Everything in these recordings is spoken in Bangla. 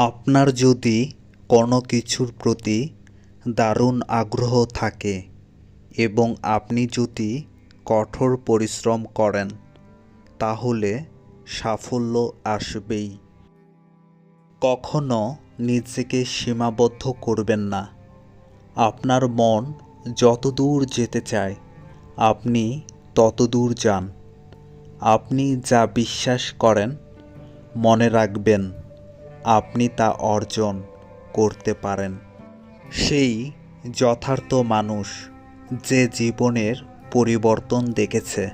আপনার যদি কোনো কিছুর প্রতি দারুণ আগ্রহ থাকে এবং আপনি যদি কঠোর পরিশ্রম করেন, তাহলে সাফল্য আসবেই। কখনো নিজেকে সীমাবদ্ধ করবেন না। আপনার মন যতদূর যেতে চায়, আপনি ততদূর যান। আপনি যা বিশ্বাস করেন, মনে রাখবেন। আপনি তা অর্জন করতে পারেন। সেই যথার্থ মানুষ যে জীবনের পরিবর্তন দেখেছে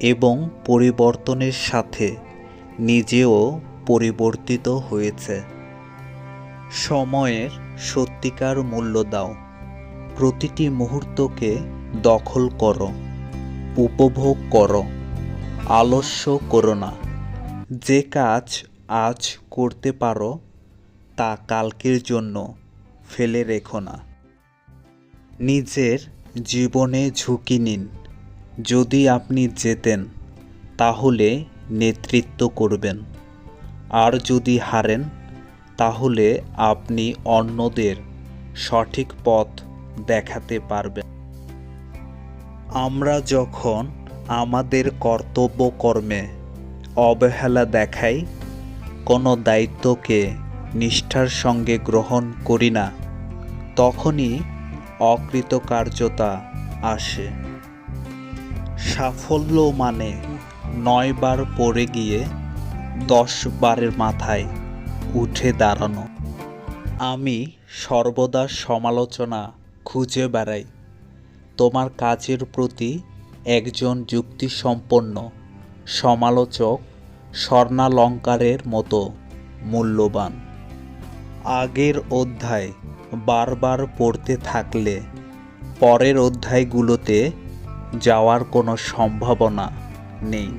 এবং পরিবর্তনের সাথে নিজেও পরিবর্তিত হয়েছে। সময়ের সত্যিকার মূল্য দাও। প্রতিটি মুহূর্তকে দখল করো, উপভোগ করো, আলস্য করো না। যে কাজ আজ করতে পারো তা কালকের জন্য ফেলে রেখো না। নিজের জীবনে ঝুঁকি নিন। যদি আপনি জেতেন, তাহলে নেতৃত্ব করবেন। আর যদি হারেন, তাহলে আপনি অন্যদের সঠিক পথ দেখাতে পারবেন। আমরা যখন আমাদের কর্তব্য কর্মে অবহেলা দেখাই কোনো দায়িত্বকে নিষ্ঠার সঙ্গে গ্রহণ করি না, তখনই অকৃতকার্যতা আসে। সাফল্য মানে নয় বার পড়ে গিয়ে দশ বারের মাথায় উঠে দাঁড়ানো। আমি সর্বদা সমালোচনা খুঁজে বেড়াই। তোমার কাজের প্রতি একজন যুক্তিসম্পন্ন সমালোচক স্বর্ণালঙ্কারের মতো মূল্যবান। আগের অধ্যায় বারবার পড়তে থাকলে পরের অধ্যায়গুলোতে যাওয়ার কোনো সম্ভাবনা নেই।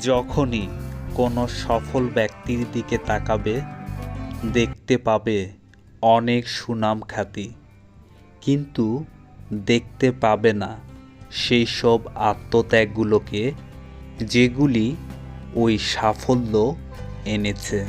যখনই কোনো সফল ব্যক্তির দিকে তাকাবে, দেখতে পাবে অনেক সুনাম খ্যাতি, কিন্তু দেখতে পাবে না সেই সব আত্মত্যাগগুলোকে, যেগুলি ওই সাফল্য এনেছে।